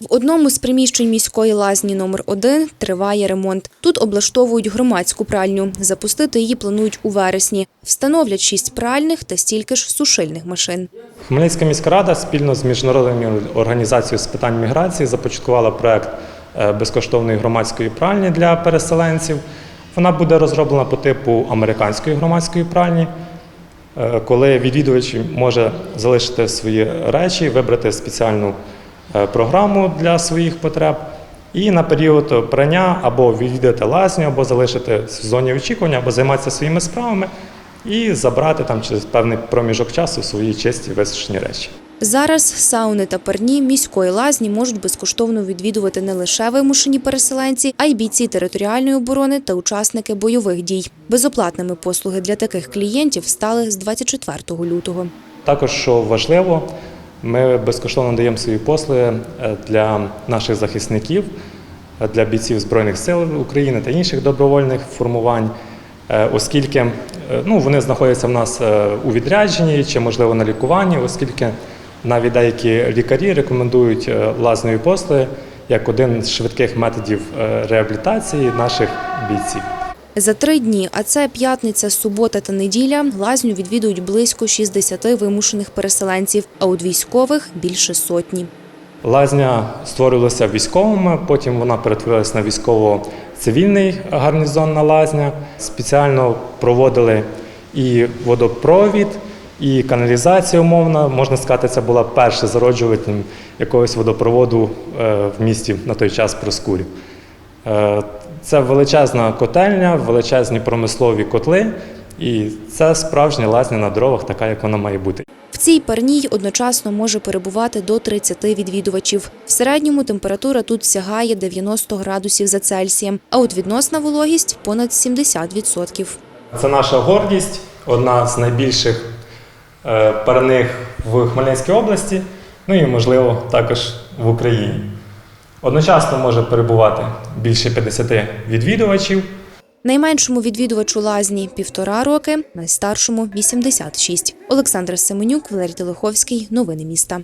В одному з приміщень міської лазні номер 1 триває ремонт. Тут облаштовують громадську пральню. Запустити її планують у вересні. Встановлять шість пральних та стільки ж сушильних машин. Хмельницька міська рада спільно з міжнародною організацією з питань міграції започаткувала проект е, безкоштовної громадської пральні для переселенців. Вона буде розроблена по типу американської громадської пральні, е, коли відвідувач може залишити свої речі, вибрати спеціальну програму для своїх потреб. І на період прання або відвідати лазню, або залишити в зоні очікування, або займатися своїми справами і забрати там через певний проміжок часу свої чисті висушені речі. Зараз сауни та парні міської лазні можуть безкоштовно відвідувати не лише вимушені переселенці, а й бійці територіальної оборони та учасники бойових дій. Безоплатними послуги для таких клієнтів стали з 24 лютого. Також, що важливо, ми безкоштовно даємо свої послуги е, для наших захисників, е, для бійців Збройних сил України та інших добровольних формувань, е, оскільки ну, вони знаходяться в нас у відрядженні чи, можливо, на лікуванні, оскільки навіть деякі лікарі рекомендують лазневі послуги як один з швидких методів реабілітації наших бійців. За три дні, а це п'ятниця, субота та неділя, лазню відвідують близько 60 вимушених переселенців, а от військових – більше сотні. Лазня створювалася військовими, потім вона перетворилася на військово-цивільний гарнізонна лазня. Спеціально проводили і водопровід, і каналізація умовна. Можна сказати, це була перша зароджувальним якогось водопроводу е, в місті на той час Проскурів. Це величезна котельня, величезні промислові котли, і це справжня лазня на дровах, така як вона має бути. В цій парній одночасно може перебувати до 30 відвідувачів. В середньому температура тут сягає 90 градусів за Цельсієм, а от відносна вологість – понад 70%. Це наша гордість, одна з найбільших е, парних в Хмельницькій області, ну і, можливо, також в Україні. Одночасно може перебувати більше 50 відвідувачів. Найменшому відвідувачу лазні – півтора роки, найстаршому – 86. Олександр Семенюк, Валерій Телеховський. Новини міста.